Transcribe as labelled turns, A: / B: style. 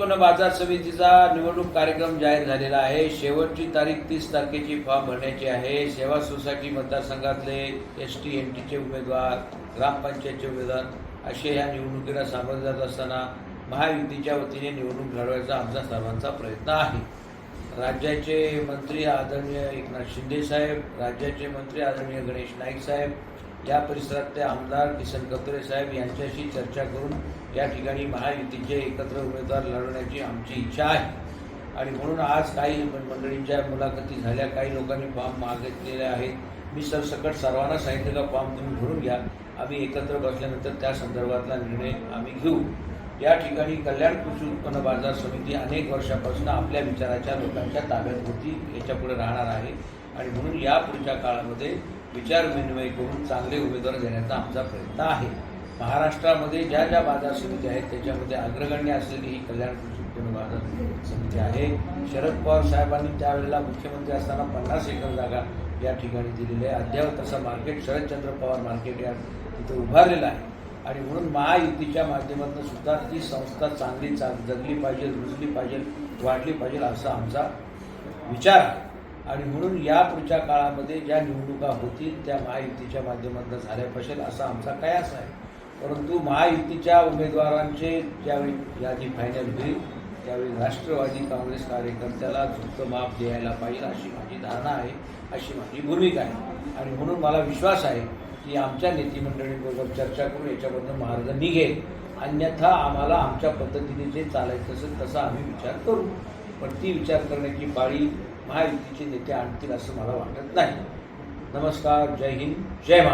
A: उत्पन्न बाजार समितीचा निवडणूक कार्यक्रम जाहीर झालेला आहे. शेवटची तारीख तीस तारखेची फॉर्म भरण्याची आहे. सेवा सोसायटी मतदारसंघातले एस टी एन टीचे उमेदवार ग्रामपंचायतचे उमेदवार असे या निवडणुकीला सामोरे जात असताना महायुतीच्या वतीने निवडणूक लढवायचा आमचा सर्वांचा प्रयत्न आहे. राज्याचे मंत्री आदरणीय एकनाथ शिंदे साहेब राज्याचे मंत्री आदरणीय गणेश नाईक साहेब या परिसरातले आमदार किसन कत्रे साहेब यांच्याशी चर्चा करून या ठिकाणी महायुतीचे एकत्र उमेदवार लढवण्याची आमची इच्छा आहे. आणि म्हणून आज काही मंडळींच्या मुलाखती झाल्या काही लोकांनी फॉर्म मागितलेले आहेत. मी सरसकट सर्वांना सांगितलं का फॉर्म तुम्ही भरून घ्या. आम्ही एकत्र बसल्यानंतर त्या संदर्भातला निर्णय आम्ही घेऊ. या ठिकाणी कल्याण कृषी उत्पन्न बाजार समिती अनेक वर्षापासून आपल्या विचाराच्या लोकांच्या ताब्यात होती याच्यापुढे राहणार आहे. आणि म्हणून या पुढच्या काळामध्ये विचार विनिमय करून चांगले उमेदवार देण्याचा आमचा प्रयत्न आहे. महाराष्ट्रामध्ये ज्या ज्या बाजार समिती आहेत त्याच्यामध्ये अग्रगण्य असलेली ही कल्याण कृषी उत्पन्न बाजार समिती आहे. शरद पवार साहेबांनी त्यावेळेला मुख्यमंत्री असताना पन्नास एकर जागा या ठिकाणी दिलेली आहे. अद्याप तसं मार्केट शरदचंद्र पवार मार्केट या तिथे उभारलेलं आहे. आणि म्हणून महायुतीच्या माध्यमातून सुद्धा ती संस्था चांगली चा जगली पाहिजे रुजली पाहिजे वाढली पाहिजे असा आमचा विचार आहे. आणि म्हणून या पुढच्या काळामध्ये ज्या निवडणुका होतील त्या महायुतीच्या माध्यमातून झाल्या पाहिजे असा आमचा कयास आहे. परंतु महायुतीच्या उमेदवारांचे ज्यावेळी यादी फायनल होईल त्यावेळी राष्ट्रवादी काँग्रेस कार्यकर्त्याला झुक्त माप द्यायला पाहिजे अशी माझी धारणा आहे अशी माझी भूमिका आहे. आणि म्हणून मला विश्वास आहे की आमच्या नेतेमंडळींबरोबर चर्चा करून याच्याबद्दल मार्ग निघेल अन्यथा आम्हाला आमच्या पद्धतीने जे चालायचं असेल तसा आम्ही विचार करू. पण ती विचार करण्याची पाळी महायुतीचे नेते आणतील असं मला वाटत नाही. नमस्कार जय हिंद जय महाराष्ट्र.